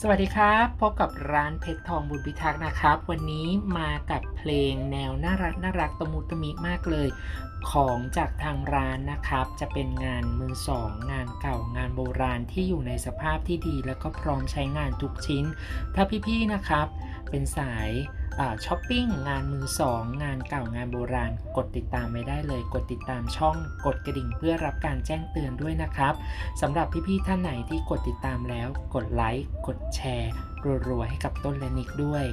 สวัสดีครับ พบกับร้านเพชรทองบุญพิทักษ์นะครับ วันนี้มากับเพลงแนวน่ารักน่ารักตะมุตะมิมากเลย ของจากทางร้านนะครับ จะเป็นงานมือสองงานเก่างานโบราณที่อยู่ในสภาพที่ดี แล้วก็พร้อมใช้งานทุกชิ้น ถ้าพี่ๆนะครับ เป็นสาย ช้อปปิ้งงานมือสองงานเก่างานโบราณ กดติดตามไว้ได้เลย กดติดตามช่องกดกระดิ่งเพื่อรับการแจ้งเตือนด้วยนะครับสำหรับพี่ๆท่านไหนที่กดติดตามแล้ว กดไลค์กดแชร์รัวๆให้กับต้นและนิกด้วย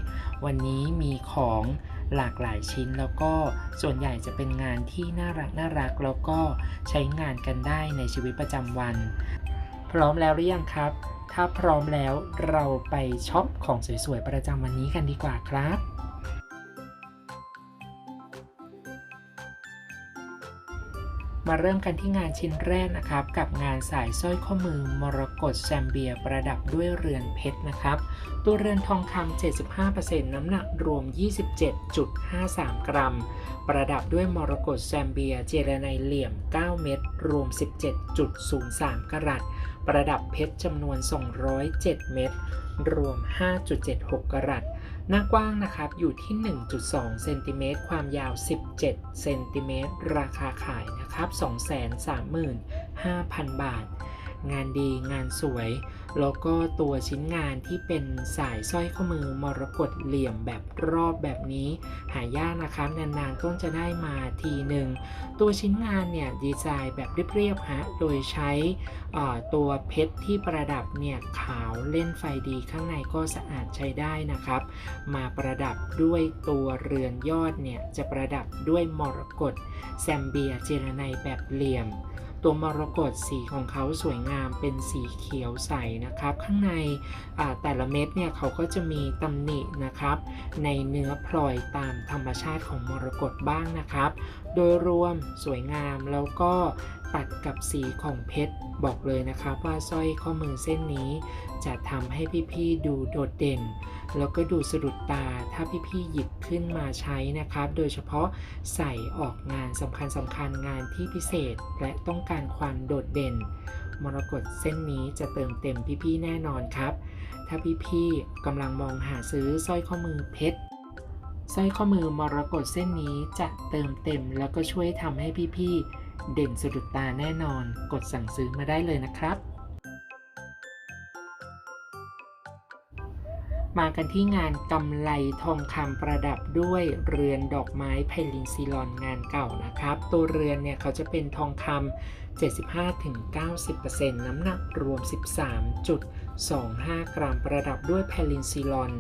วันนี้มีของหลากหลายชิ้นแล้วก็ส่วนใหญ่จะเป็นงานที่น่ารักน่ารักแล้วก็ใช้งานกันได้ในชีวิตประจำวัน พร้อมแล้วหรือยังครับ ถ้าพร้อมแล้วเราไปช็อปของสวยๆ ประจำวันนี้กันดีกว่าครับมาเริ่มกันที่งานชิ้นแรกนะครับ กับงานสายสร้อยข้อมือมรกตแซมเบียประดับด้วยเรือนเพชรนะครับ ตัวเรือนทองคำ75%น้ำหนักรวม 27.53 กรัม ประดับด้วยมรกตแซมเบียเจรไนเหลี่ยม 9 เม็ดรวม 17.03 กรัต ประดับเพชรจำนวน 207 เม็ดรวม 5.76 กรัตหน้ากว้างนะครับอยู่ที่ 1.2 เซนติเมตรความยาว 17 เซนติเมตรราคาขายนะครับ 235,000 บาท งานดีงานสวย แล้วก็ตัวชิ้นงานที่เป็นสายสร้อยข้อมือมรกตเหลี่ยมแบบรอบแบบนี้ หายากนะครับนานๆต้นจะได้มาทีหนึ่งตัวชิ้นงานเนี่ยดีไซน์แบบเรียบๆฮะโดยใช้ตัวเพชรที่ประดับเนี่ยขาวเล่นไฟดีข้างในก็สะอาดใช้ได้นะครับ มาประดับด้วยตัวเรือนยอดเนี่ยจะประดับด้วยมรกตแซมเบียเจรไนแบบเหลี่ยม ตัวมรกตสีของเขาสวยงามเป็นสีเขียวใสนะครับ ข้างในแต่ละเม็ดเนี่ยเขาก็จะมีตำหนินะครับ ในเนื้อพลอยตามธรรมชาติของมรกตบ้างนะครับ โดยรวมสวยงามแล้วก็ ตัดกับสีของเพชรบอกเลยนะครับว่าสร้อยข้อมือเส้นนี้ จะทำให้พี่ๆดูโดดเด่น แล้วก็ดูสะดุดตาถ้าพี่ๆหยิบขึ้นมาใช้นะครับ โดยเฉพาะใส่ออกงานสำคัญสำคัญงานที่พิเศษและต้องการความโดดเด่น มรกตเส้นนี้จะเติมเต็มพี่ๆแน่นอนครับ ถ้าพี่ๆกำลังมองหาซื้อสร้อยข้อมือเพชรสร้อยข้อมือมรกตเส้นนี้จะเติมเต็มแล้วก็ช่วยทำให้พี่ๆ เด่นสะดุดตาแน่นอน กดสั่งซื้อมาได้เลยนะครับ มากันที่งานกำไลทองคำประดับด้วยเรือนดอกไม้ไพลินซีลอนงานเก่านะครับ ตัวเรือนเนี่ยเขาจะเป็นทองคำ75-90%น้ำหนักรวม 13.25 กรัมประดับด้วยไพลินซีลอน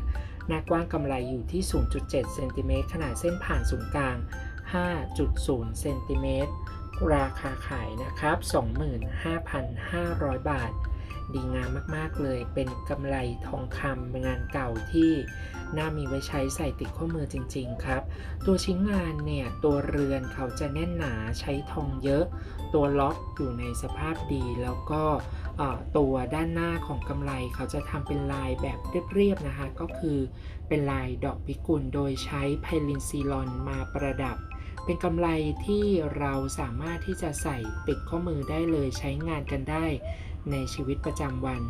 หน้ากว้างกำไลอยู่ที่ 0.7 เซนติเมตร ขนาดเส้นผ่านศูนย์กลาง 5.0 เซนติเมตร ราคาขายนะครับ 25,500 บาท ดีงามมากๆเลย เป็นกำไรทองคำงานเก่าที่น่ามีไว้ใช้ใส่ติดข้อมือจริง ๆ ครับ ตัวชิ้นงานเนี่ย ตัวเรือนเขาจะแน่นหนาใช้ทองเยอะ ตัวล็อกอยู่ในสภาพดีแล้วก็ตัวด้านหน้าของกำไรเขาจะทำเป็นลายแบบเรียบๆนะคะ ก็คือเป็นลายดอกพิกุลโดยใช้ไพลินซีลอนมาประดับ เป็นกำไรที่เราสามารถที่จะใส่ติดข้อมือได้เลยใช้งานกันได้ ในชีวิตประจำวัน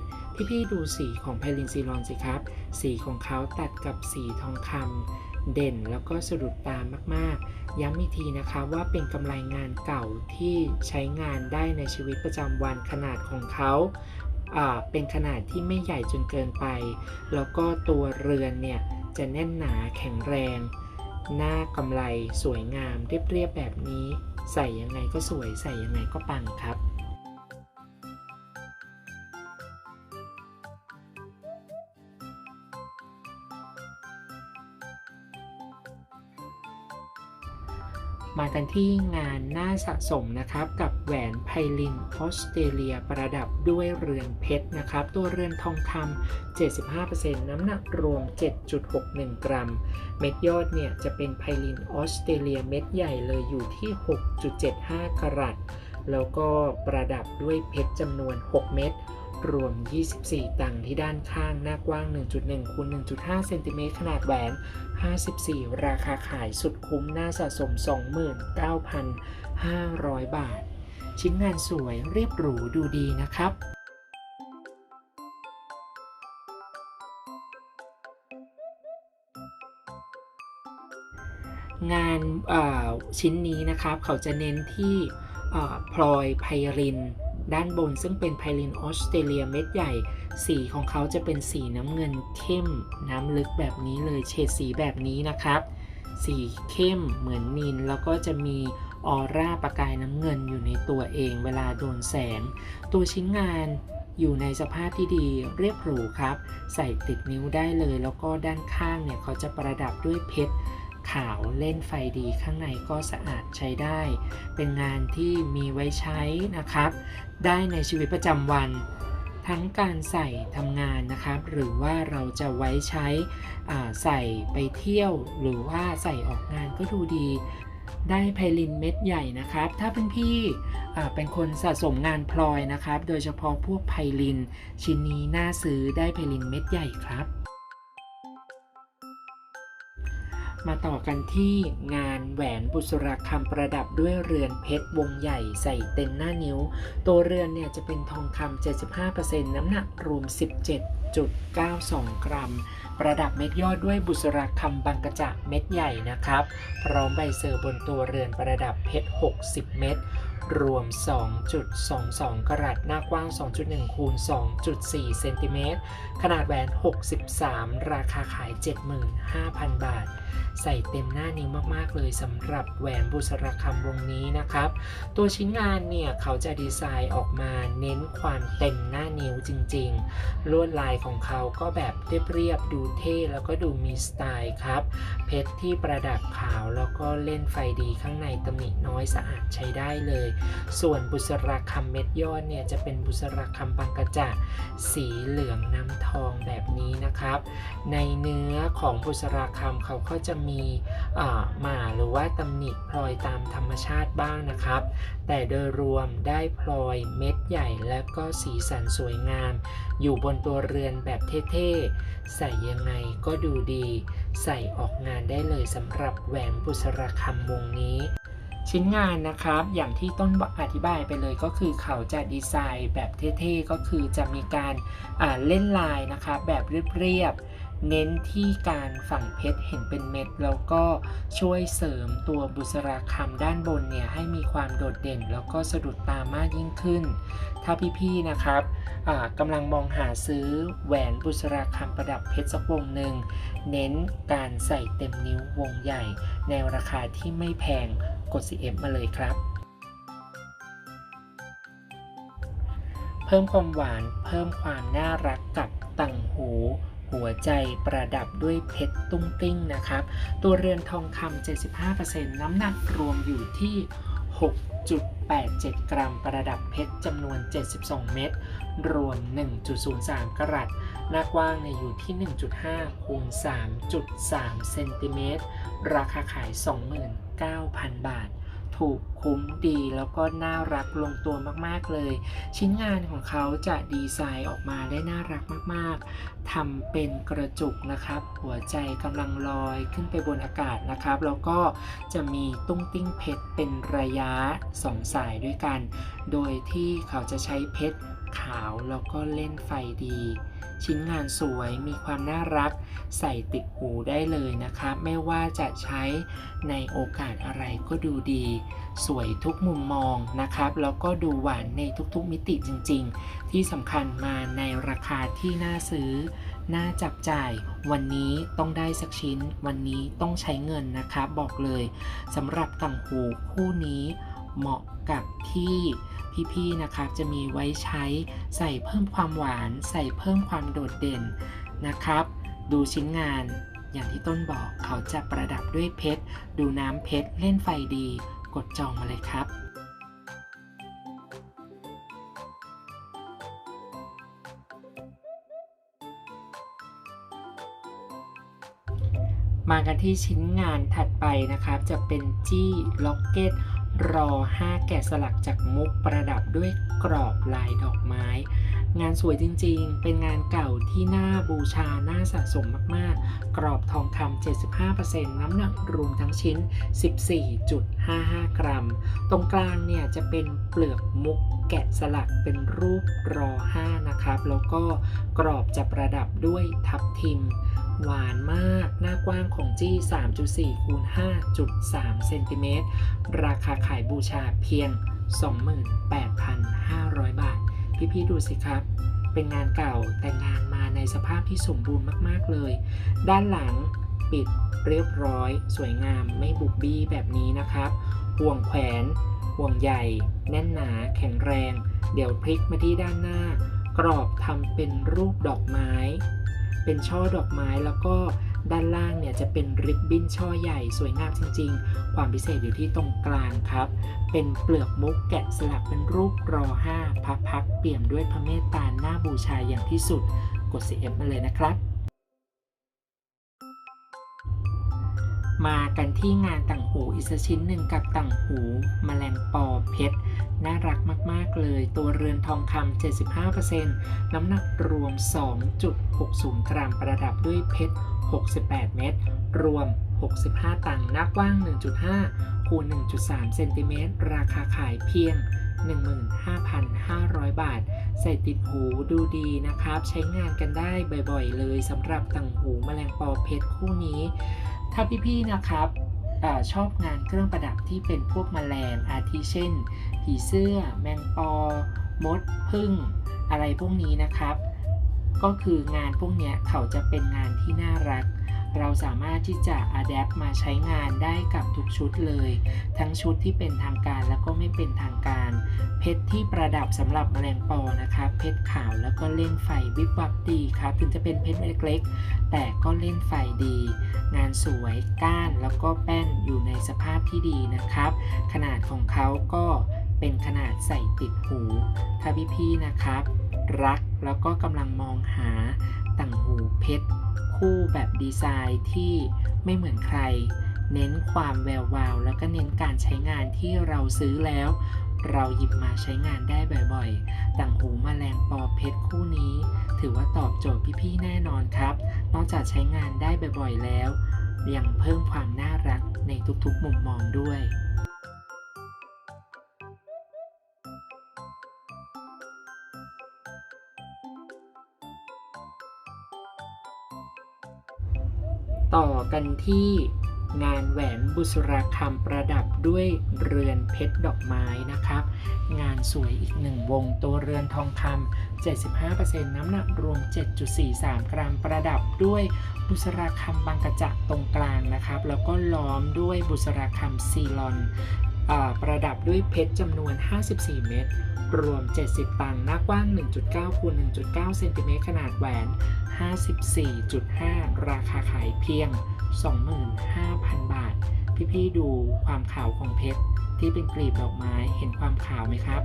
พี่ๆดูสีของไพลินซีลอนสิครับ สีของเขาตัดกับสีทองคำเด่นแล้วก็สะดุดตามากๆ ย้ำอีกทีนะคะว่าเป็นกำไรงานเก่าที่ใช้งานได้ในชีวิตประจำวันขนาดของเขาเป็นขนาดที่ไม่ใหญ่จนเกินไป แล้วก็ตัวเรือนเนี่ยจะแน่นหนาแข็งแรง หน้ากำไรสวยงามเรียบๆแบบนี้ ใส่ยังไงก็สวยใส่ยังไงก็ปังครับ มากันที่งานหน่าสะสมนะครับ กับแหวนไพลินออสเตรเลียประดับด้วยเรือนเพชรนะครับ ตัวเรือนทองคำ75%น้ำหนักรวม 7.61 กรัม เม็ดยอดเนี่ยจะเป็นไพลินออสเตรเลียเม็ดใหญ่เลยอยู่ที่ 6.75 กรัตแล้วก็ประดับด้วยเพชรจำนวน 6 เม็ด รวม 24 ตังที่ด้านข้างหน้ากว้าง 1.1คูณ1.5 เซนติเมตรขนาดแหวน 54 ราคาขายสุดคุ้มหน้าสะสม 29,500 บาท ชิ้นงานสวยเรียบหรูดูดีนะครับงานาชิ้นนี้นะครับเขาจะเน้นที่พลอยไพริน ด้านบนซึ่งเป็นไพรินออสเตรเลียเม็ดใหญ่ สีของเขาจะเป็นสีน้ำเงินเข้ม น้ำลึกแบบนี้เลยเฉดสีแบบนี้นะครับ สีเข้มเหมือนนินแล้วก็จะมีออร่าประกายน้ำเงินอยู่ในตัวเองเวลาโดนแสง ตัวชิ้นงานอยู่ในสภาพที่ดีเรียบหรูครับ ใส่ติดนิ้วได้เลย แล้วก็ด้านข้างเนี่ยเขาจะประดับด้วยเพชร ขาวเล่นไฟดีข้างในก็สะอาดใช้ได้ เป็นงานที่มีไว้ใช้นะครับ ได้ในชีวิตประจำวัน ทั้งการใส่ทำงานนะครับ หรือว่าเราจะไว้ใช้ใส่ไปเที่ยว หรือว่าใส่ออกงานก็ดูดีได้ไพลินเม็ดใหญ่นะครับ ถ้าเป็นพี่เป็นคนสะสมงานพลอยนะครับ โดยเฉพาะพวกไพลิน ชิ้นนี้น่าซื้อได้ไพลินเม็ดใหญ่ครับ มาต่อกันที่งานแหวนบุษราคำประดับด้วยเรือนเพชรวงใหญ่ใส่เต็นหน้านิ้ว ตัวเรือนเนี่ยจะเป็นทองคำ75%น้ำหนักรวม 17.92 กรัม ประดับเม็ดยอดด้วยบุษราคำบางกระจะเม็ดใหญ่นะครับ พร้อมใบเซอร์บนตัวเรือนประดับเพชร 60 เม็ด รวม 2.22 กรัต หน้ากว้าง 2.1 คูณ 2.4 เซนติเมตร ขนาดแหวน 63 ราคาขาย 75,000 บาท ใส่เต็มหน้านิ้วมาก ๆ เลยสำหรับแหวนบุษราคำวงนี้นะครับ ตัวชิ้นงานเนี่ย เขาจะดีไซน์ออกมาเน้นความเต็มหน้านิ้วจริง ๆ ลวดลายของเขาก็แบบเรียบๆดูเท่แล้วก็ดูมีสไตล์ครับ เพชรที่ประดับขาวแล้วก็เล่นไฟดีข้างในตำหนิน้อยสะอาดใช้ได้เลยส่วนบุษราคำเม็ดยอดเนี่ยจะเป็นบุษราคำบางกระจะสีเหลืองน้ำทองแบบนี้นะครับ ในเนื้อของบุษราคำเขาก็จะมีหมาหรือว่าตำหนิพลอยตามธรรมชาติบ้างนะครับ แต่โดยรวมได้พลอยเม็ดใหญ่และก็สีสันสวยงาม อยู่บนตัวเรือนแบบเท่ๆ ใส่ยังไงก็ดูดี ใส่ออกงานได้เลยสำหรับแหวนบุษราคำวงนี้ ชิ้นงานนะครับ อย่างที่ต้นอธิบายไปเลยก็คือเขาจะดีไซน์แบบเท่ๆ ก็คือจะมีการเล่นลายนะครับแบบเรียบๆ เน้นที่การฝังเพชรเห็นเป็นเม็ด แล้วก็ช่วยเสริมตัวบุษราคำด้านบนเนี่ยให้มีความโดดเด่น แล้วก็สะดุดตามากยิ่งขึ้น ถ้าพี่ๆ นะครับกำลังมองหาซื้อแหวนบุษราคำประดับเพชรสักวงหนึ่ง เน้นการใส่เต็มนิ้ววงใหญ่ ในราคาที่ไม่แพง กด CF มาเลยครับ เพิ่มความหวานเพิ่มความน่ารักกับต่างหูหัวใจประดับด้วยเพชรตุ้งติ้งนะครับ ตัวเรือนทองคำ75%น้ำหนักรวมอยู่ที่ 6.87 กรัมประดับเพชรจำนวน 72 เม็ดรวม 1.03 กรัตหน้ากว้างในอยู่ที่ 1.5 คูณ 3.3 เซนติเมตรราคาขาย 29,000 บาท ถูกคุ้มดีแล้วก็น่ารักลงตัวมากๆเลย ชิ้นงานของเขาจะดีไซน์ออกมาได้น่ารักมากๆทำเป็นกระจุกนะครับ หัวใจกำลังลอยขึ้นไปบนอากาศนะครับ แล้วก็จะมีตุ้งติ้งเพชรเป็นระยะสองสายด้วยกัน โดยที่เขาจะใช้เพชรขาวแล้วก็เล่นไฟดี ชิ้นงานสวยมีความน่ารัก ใส่ติดหูได้เลยนะครับไม่ว่าจะใช้ในโอกาสอะไรก็ดูดี สวยทุกมุมมองนะครับ แล้วก็ดูหวานในทุกๆมิติจริง ๆ ที่สำคัญมาในราคาที่น่าซื้อ น่าจับจ่าย วันนี้ต้องได้สักชิ้น วันนี้ต้องใช้เงินนะครับบอกเลยสำหรับต่างหูคู่นี้เหมาะกับที่ พี่ๆนะครับจะมีไว้ใช้ใส่เพิ่มความหวาน ใส่เพิ่มความโดดเด่นนะครับ ดูชิ้นงานอย่างที่ต้นบอกเขาจะประดับด้วยเพชร ดูน้ำเพชร เล่นไฟดี กดจองมาเลยครับมากันที่ชิ้นงานถัดไปนะครับ จะเป็นจี้ล็อกเก็ต รอ5แกะสลักจากมุกประดับด้วยกรอบลายดอกไม้ งานสวยจริงๆ เป็นงานเก่าที่น่าบูชา น่าสะสมมากๆ กรอบทองคำ75%น้ำหนักรวมทั้งชิ้น 14.55 กรัม ตรงกลางเนี่ยจะเป็นเปลือกมุก แกะสลักเป็นรูปรอ5นะนะครับ แล้วก็กรอบจะประดับด้วยทับทิม หวานมาก หน้ากว้างของจี้ 3.4คูณ5.3เซนติเมตร ราคาขายบูชาเพียง 28,500 บาท พี่ๆดูสิครับ เป็นงานเก่าแต่งานมาในสภาพที่สมบูรณ์มากๆเลย ด้านหลังปิดเรียบร้อย สวยงามไม่บุบบี้แบบนี้นะครับ ห่วงแขวน ห่วงใหญ่ แน่นหนาแข็งแรง เดี๋ยวพลิกมาที่ด้านหน้า กรอบทำเป็นรูปดอกไม้ เป็นช่อดอกไม้แล้วก็ด้านล่างเนี่ยจะเป็นริบบิ้นช่อใหญ่สวยงามจริง ๆ ความพิเศษอยู่ที่ตรงกลางครับ เป็นเปลือกมุกแกะสลักเป็นรูปรอห้าพักพักเปี่ยมด้วยพระเมตตาหน้าบูชาอย่างที่สุด กด CF มาเลยนะครับ มากันที่งานต่างหูอีกชิ้นหนึ่งกับต่างหูมแมลงปอเพชร น่ารักมาก ๆ เลย ตัวเรือนทองคำ75%น้ำหนักรวม 2.60 กรัมประดับด้วยเพชร 68 เม็ดรวม 65 ตังค์หน้ากว้าง 1.5 คูณ 1.3 เซนติเมตร ราคาขายเพียง 15,500 บาท ใส่ติดหูดูดีนะครับ ใช้งานกันได้บ่อยๆ เลยสำหรับต่างหูแมลงปอเพชรคู่นี้ ถ้าพี่ๆนะครับอชอบงานเครื่องประดับที่เป็นพวกแมลงอาทิเช่น ผีเสื้อ แมงปอ มดพึ่ง อะไรพวกนี้นะครับ ก็คืองานพวกนี้เขาจะเป็นงานที่น่ารัก เราสามารถที่จะอัดแอปมาใช้งานได้กับทุกชุดเลย ทั้งชุดที่เป็นทางการแล้วก็ไม่เป็นทางการ เพชรที่ประดับสำหรับแมลงปอนะครับเพชรขาวแล้วก็เล่นไฟวิบวับดีครับถึงจะเป็นเพชรเล็กๆ แต่ก็เล่นไฟดี งานสวยก้านแล้วก็แป้นอยู่ในสภาพที่ดีนะครับ ขนาดของเขาก็เป็นขนาดใส่ติดหูถ้าพี่ๆนะครับ รักแล้วก็กำลังมองหาต่างหูเพชร คู่แบบดีไซน์ที่ไม่เหมือนใคร เน้นความแวววาว แล้วก็เน้นการใช้งานที่เราซื้อแล้ว เราหยิบมาใช้งานได้บ่อยๆ ต่างหูมแมลงปอเพชรคู่นี้ ถือว่าตอบโจทย์พี่ๆแน่นอนครับ นอกจากใช้งานได้บ่อยๆแล้ว ยังเพิ่มความน่ารักในทุกๆมุมมองด้วย กันที่งานแหวนบุษราคำประดับด้วยเรือนเพชรดอกไม้นะครับ งานสวยอีกหนึ่งวงตัวเรือนทองคำ 75%น้ำหนักรวม 7.43 กรัมประดับด้วยบุษราคำบางกระจะตรงกลางนะครับ แล้วก็ล้อมด้วยบุษราคำซีลอนอประดับด้วยเพชรจำนวน 54 เม็ดรวม 70 ตังค์หน้ากว้าง 1.9คูณ1.9 เซนติเมตรขนาดแหวน 54.5 ราคาขายเพียง 25,000 บาท พี่ๆดูความขาวของเพชรที่เป็นกลีบดอกไม้เห็นความขาวไหมครับ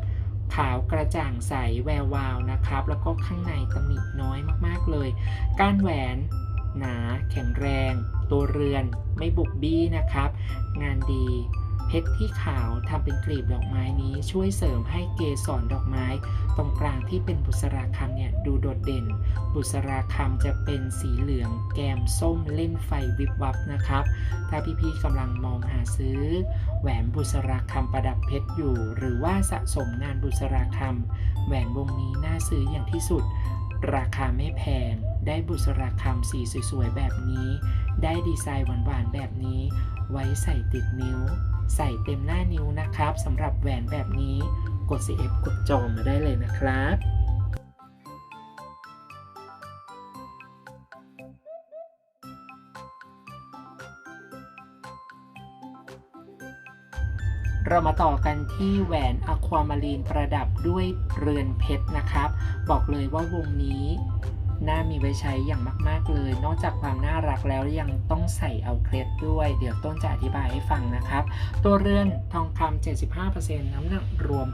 ขาวกระจ่างใสแวววาวนะครับ แล้วก็ข้างในตำหนิน้อยมากๆเลย ก้านแหวนหนาแข็งแรง ตัวเรือนไม่บุบบี้นะครับ งานดี เพชรที่ขาวทำเป็นกลีบดอกไม้นี้ช่วยเสริมให้เกสรดอกไม้ ตรงกลางที่เป็นบุษราคำเนี่ยดูโดดเด่น บุษราคำจะเป็นสีเหลืองแกมส้มเล่นไฟวิบวับนะครับ ถ้าพี่ๆกำลังมองหาซื้อ แหวนบุษราคำประดับเพชรอยู่ หรือว่าสะสมงานบุษราคำแหวนวงนี้น่าซื้ออย่างที่สุด ราคาไม่แพงได้บุษราคำสีสวยๆแบบนี้ ได้ดีไซน์หวานๆแบบนี้ ไว้ใส่ติดนิ้ว ใส่เต็มหน้านิ้วนะครับสำหรับแหวนแบบนี้กด CF กดจองมาได้เลยนะครับเรามาต่อกันที่แหวนอะความารีนประดับด้วยเรือนเพชรนะครับ บอกเลยว่าวงนี้ น่ามีไว้ใช้อย่างมาก ๆ เลย นอกจากความน่ารักแล้วยังต้องใส่เอาเคล็ดด้วย เดี๋ยวต้นจะอธิบายให้ฟังนะครับ ตัวเรือนทองคำ75%น้ำหนักรวม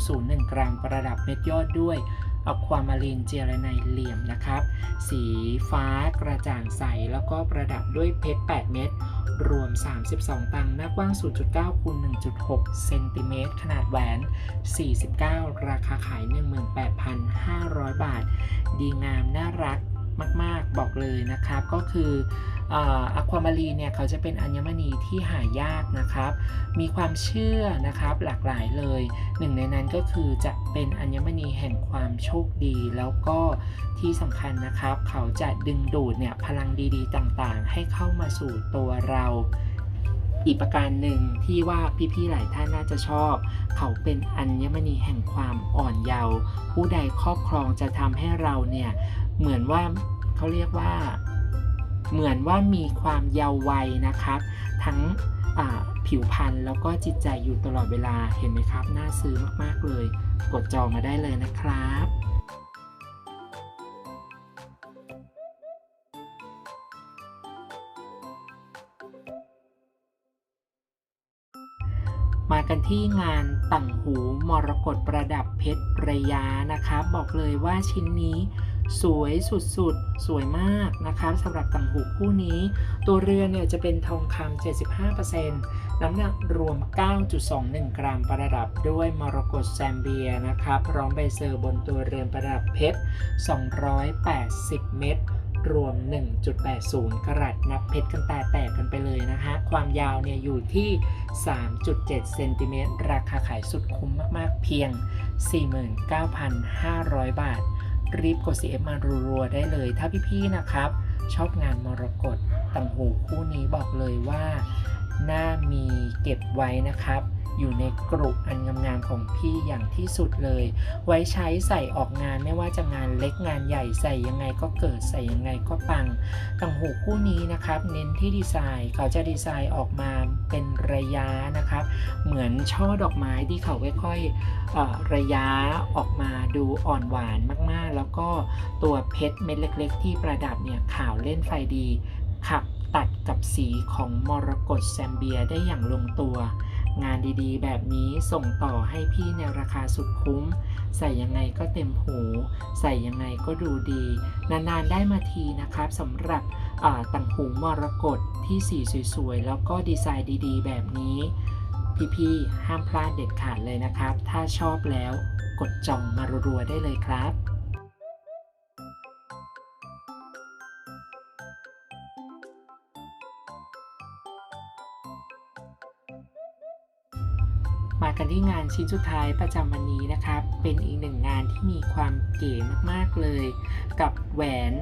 6.01 กรัมประดับเม็ดยอดด้วยอะความารีนเจลไนเหลี่ยมนะครับ สีฟ้ากระจ่างใสแล้วก็ประดับด้วยเพชร 8 เม็ด รวม 32 ตังค์หน้ากว้าง 0.9คูณ1.6 เซนติเมตร ขนาดแหวน 49 ราคาขาย 18,500 บาท ดีงาม น่ารักมาก ๆ บอกเลยนะครับ ก็คือ อะความารีเนี่ยเขาจะเป็นอัญมณีที่หายากนะครับ มีความเชื่อนะครับหลากหลายเลย หนึ่งในนั้นก็คือจะเป็นอัญมณีแห่งความโชคดี แล้วก็ที่สำคัญนะครับ เขาจะดึงดูดเนี่ยพลังดีๆ ต่างๆ ให้เข้ามาสู่ตัวเราอีกประการหนึ่งที่ว่าพี่ๆหลายท่านน่าจะชอบ เขาเป็นอัญมณีแห่งความอ่อนเยาว์ผู้ใดครอบครองจะทำให้เราเนี่ยเหมือนว่าเขาเรียกว่า เหมือนว่ามีความเยาว์วัยนะครับ ทั้งผิวพรรณแล้วก็จิตใจอยู่ตลอดเวลาเห็นไหมครับ น่าซื้อมาก ๆ เลย กดจองมาได้เลยนะครับมากันที่งานต่างหูมรกตประดับเพชรระยะนะครับบอกเลยว่าชิ้นนี้ สวยสุดๆ สวยมากนะครับสำหรับต่างหูคู่นี้ ตัวเรือนเนี่ยจะเป็นทองคำ75%น้ำหนักรวม 9.21 กรัมประดับด้วยมรกตแซมเบียนะครับพร้อมใบเซอร์บนตัวเรือนประดับเพชร 280 เม็ดรวม 1.80 กรัตนับเพชรกันตาแตกกันไปเลยนะฮะความยาวเนี่ยอยู่ที่ 3.7 เซนติเมตร ราคาขายสุดคุ้มมากๆ เพียง 49,500 บาท รีบกด CF มารัวๆได้เลย ถ้าพี่ๆนะครับ ชอบงานมรกตต่างหูคู่นี้บอกเลยว่า น่ามีเก็บไว้นะครับ อยู่ในกรุอันงามๆของพี่อย่างที่สุดเลย ไว้ใช้ใส่ออกงานไม่ว่าจะงานเล็กงานใหญ่ใส่ยังไงก็เกิดใส่ยังไงก็ปังต่างหูคู่นี้นะครับ เน้นที่ดีไซน์เขาจะดีไซน์ออกมาเป็นระยะนะครับ เหมือนช่อดอกไม้ที่เขาค่อยๆเอ่อระยะออกมาดูอ่อนหวานมากๆ แล้วก็ตัวเพชรเม็ดเล็ก ๆ ที่ประดับเนี่ยขาวเล่นไฟดีขับตัดกับสีของมรกตแซมเบียได้อย่างลงตัว งานดีๆ แบบนี้ส่งต่อให้พี่ในราคาสุดคุ้ม ใส่ยังไงก็เต็มหู ใส่ยังไงก็ดูดี นานๆได้มาทีนะครับสำหรับต่างหูมรกตที่สีสวยๆ แล้วก็ดีไซน์ดีๆ แบบนี้ พี่ๆ ห้ามพลาดเด็ดขาดเลยนะครับ ถ้าชอบแล้วกดจองมารัวๆได้เลยครับ กันที่งานชิ้นสุดท้ายประจำวันนี้นะครับ เป็นอีกหนึ่งงานที่มีความเก๋มากๆเลย กับแหวน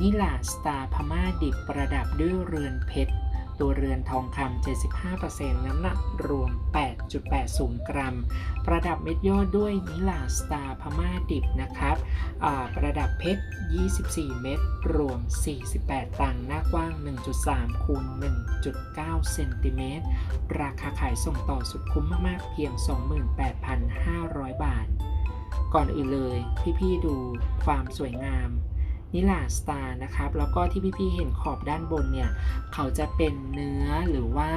นิลาสตาร์พม่าดิบประดับด้วยเรือนเพชร ตัวเรือนทองคำ 75%น้ำหนักรวม 8.80 กรัม ประดับเม็ดยอดด้วยนิลาสตาพม่าดิบนะครับประดับเพชร 24 เม็ดรวม 48 ตังค์หน้ากว้าง 1.3 คูณ 1.9 เซนติเมตร ราคาขายส่งต่อสุดคุ้มมาก ๆ เพียง 28,500 บาท ก่อนอื่นเลย พี่ ๆ ดูความสวยงาม นิลาสตาร์นะครับ แล้วก็ที่พี่ๆเห็นขอบด้านบนเนี่ย เขาจะเป็นเนื้อหรือว่า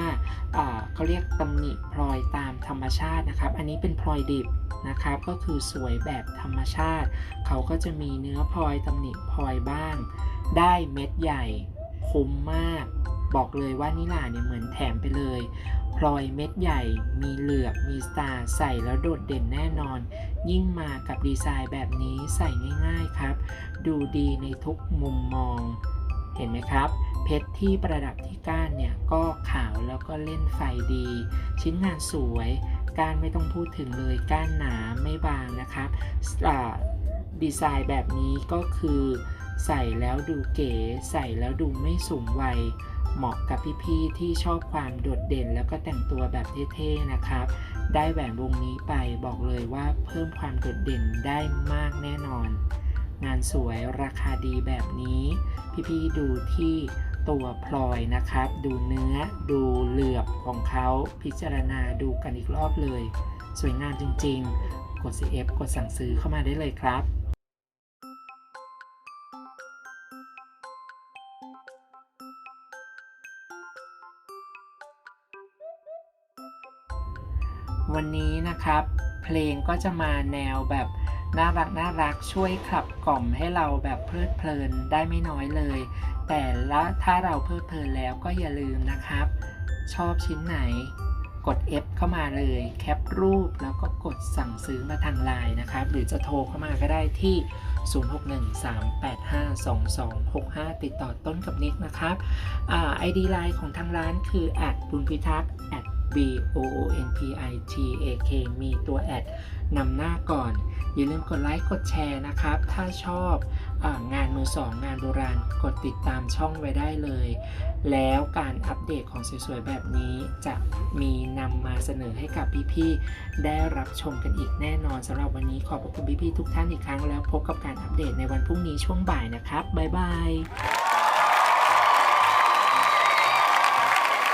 อ่าเขาเรียกตำหนิพลอยตามธรรมชาตินะครับ อันนี้เป็นพลอยดิบนะครับ ก็คือสวยแบบธรรมชาติ เขาก็จะมีเนื้อพลอยตำหนิพลอยบ้าง ได้เม็ดใหญ่คุ้มมาก บอกเลยว่านิลาเนี่ยเหมือนแถมไปเลย พลอยเม็ดใหญ่ มีเหลือบ มีสตาร์ใส่แล้วโดดเด่นแน่นอน ยิ่งมากับดีไซน์แบบนี้ใส่ง่ายๆครับ ดูดีในทุกมุมมอง เห็นไหมครับ เพชรที่ประดับที่ก้านเนี่ยก็ขาวแล้วก็เล่นไฟดี ชิ้นงานสวย ก้านไม่ต้องพูดถึงเลยก้านหนาไม่บางนะครับดีไซน์แบบนี้ก็คือใส่แล้วดูเก๋ ใส่แล้วดูไม่สูงวัย เหมาะกับพี่ๆที่ชอบความโดดเด่นแล้วก็แต่งตัวแบบเท่ๆนะครับ ได้แหวนวงนี้ไปบอกเลยว่าเพิ่มความโดดเด่นได้มากแน่นอน งานสวยราคาดีแบบนี้ พี่ๆดูที่ตัวพลอยนะครับ ดูเนื้อดูเหลือบของเขาพิจารณาดูกันอีกรอบเลย สวยงามจริงๆ กด CF กดสั่งซื้อเข้ามาได้เลยครับ วันนี้นะครับ เพลงก็จะมาแนวแบบน่ารักน่ารักช่วยขับกล่อมให้เราแบบเพลิดเพลินได้ไม่น้อยเลย แต่ละถ้าเราเพลิดเพลินแล้วก็อย่าลืมนะครับ ชอบชิ้นไหน กด F เข้ามาเลย แคปรูปแล้วก็กดสั่งซื้อมาทางไลน์นะครับ หรือจะโทรเข้ามาก็ได้ที่ 0613852265 ติดต่อต้นกับนิกนะครับไอดีไลน์ของทางร้านคือ at บุญพิทักษ์ at b o o n p i t a k มีตัวแอดนำหน้าก่อน อย่าลืมกดไลค์กดแชร์นะครับ ถ้าชอบองานมือสองงานโบราณกดติดตามช่องไว้ได้เลย แล้วการอัปเดตของสวยๆ แบบนี้จะมีนำมาเสนอให้กับพี่ๆ ได้รับชมกันอีกแน่นอนสำหรับวันนี้ขอบพระคุณพี่ๆ ทุกท่านอีกครั้งแล้วพบกับการอัปเดตในวันพรุ่งนี้ช่วงบ่ายนะครับ บ๊ายบาย